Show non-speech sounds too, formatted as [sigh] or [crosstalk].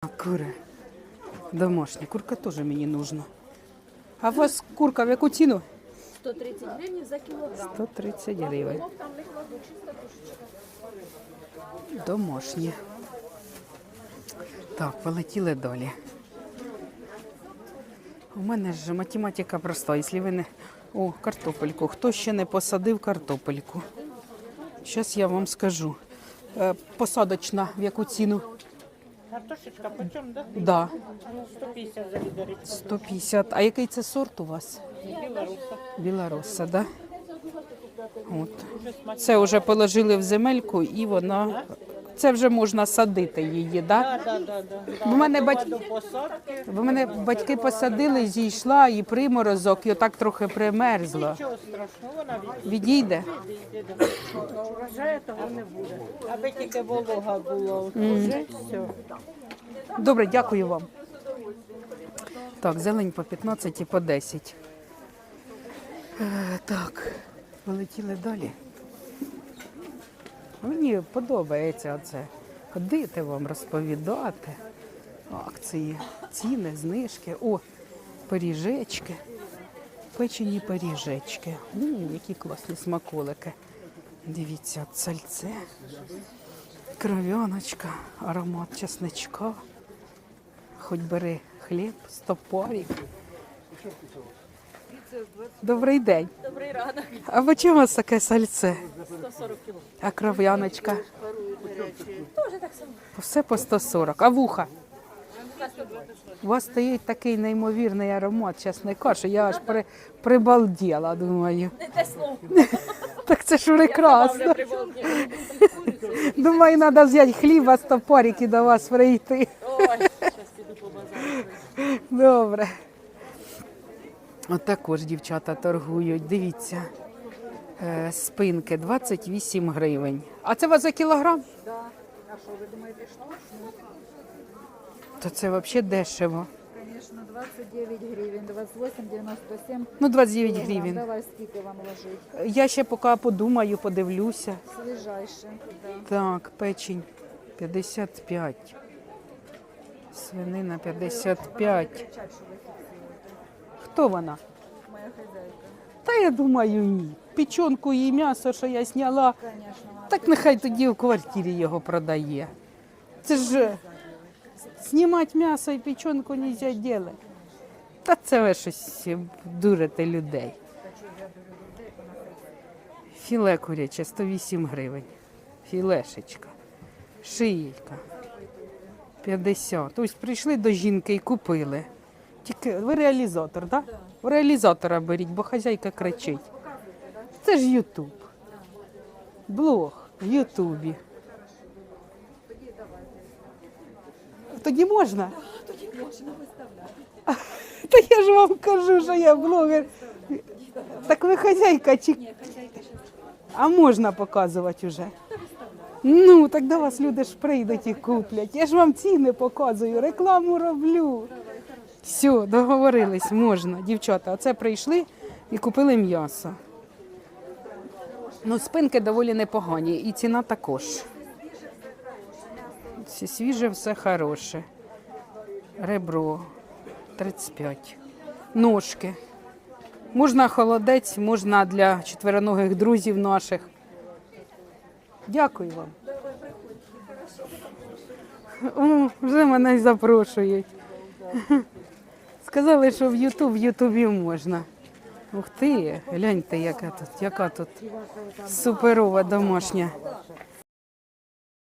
А кури. Домашні. Курка теж мені нужна. А у вас курка в яку ціну? 130 гривень за кілограм. 130 гривень. Домашні. Так, полетіли далі. У мене ж математика проста. Якщо ви не. О, картопельку. Хто ще не посадив картопельку? Зараз я вам скажу. Е, Посадочна в яку ціну? Картошечка почем, да? Да, Ну, 150 за лідарить. 150. А який це сорт у вас? Білоруса. Білороса, да? От. Це вже положили в земельку і вона. Це вже можна садити її, да? Да, да, да, да. У мене батьки- до посадки. В мене батьки посадили, зійшла і приморозок, і отак трохи примерзла. Нічого страшного, вона Відійде? відійде. Урожаю того не буде. Аби тільки волога була. Вже все. Добре, дякую вам. Так, зелень по 15 і по 10. Е, так, полетіли далі. Мені подобається це. Ходити вам, розповідати. Акції, ціни, знижки. О, пиріжечки. Печені пиріжечки. М, які класні смаколики. Дивіться, от сальце. Кров'яночка, аромат чесничка. Хоч бери хліб, стопорік. Добрий день. Добрий ранок. А по чому у вас таке сальце? 140 кіло. А кров'яночка? Тоже так само. Все по 140. А вуха? У вас стоїть такий неймовірний аромат чесника, що я аж при, прибалділа, думаю. Не те слово. [laughs] Так це ж прекрасно. Думаю, треба взяти хліба, стопорік і до вас прийти. Ой, зараз піду по базару. Добре. От також дівчата торгують. Дивіться. Е, Спинки 28 гривень. А це у вас за кілограм? Так. А що ви думаєте, що? То це взагалі дешево. Конечно, 29 гривен, 28,97 Ну, 29 килограмм. гривень. Давай скільки вам ложить. Я ще поки подумаю, подивлюся. Свіжайше. Да. Так, печень 55. Свинина 55. Хто вона? Моя хазяйка. Та я думаю, ні. Печенку і м'ясо, що я зняла, так нехай тоді в квартирі його продає. Це ж е, знімати м'ясо і печенку не можна робити. Та це ви щось дурите людей. Філе куряче 108 гривень. Філешечка. Шийка. 50. Ось прийшли до жінки і купили. Тільки ви реалізатор, так? Да? В реалізатора беріть, бо хазяйка кричить. Це ж Ютуб. Блог в Ютубі. Тоді можна? Тоді можна виставляти. Та я ж вам кажу, що я блогер. Так ви хазяйка чи. А можна показувати вже? Ну, так до вас люди ж прийдуть і куплять. Я ж вам ціни показую, рекламу роблю. Все, договорились, можна. Дівчата, оце прийшли і купили м'ясо. Ну, спинки доволі непогані, і ціна також. Все свіже, все хороше. Ребро 35. Ножки. Можна холодець, можна для четвероногих друзів наших. Дякую вам. О, вже мене запрошують. Сказали, що в Ютуб, в Ютубі можна. Ух ти, гляньте, яка тут, яка тут суперова домашня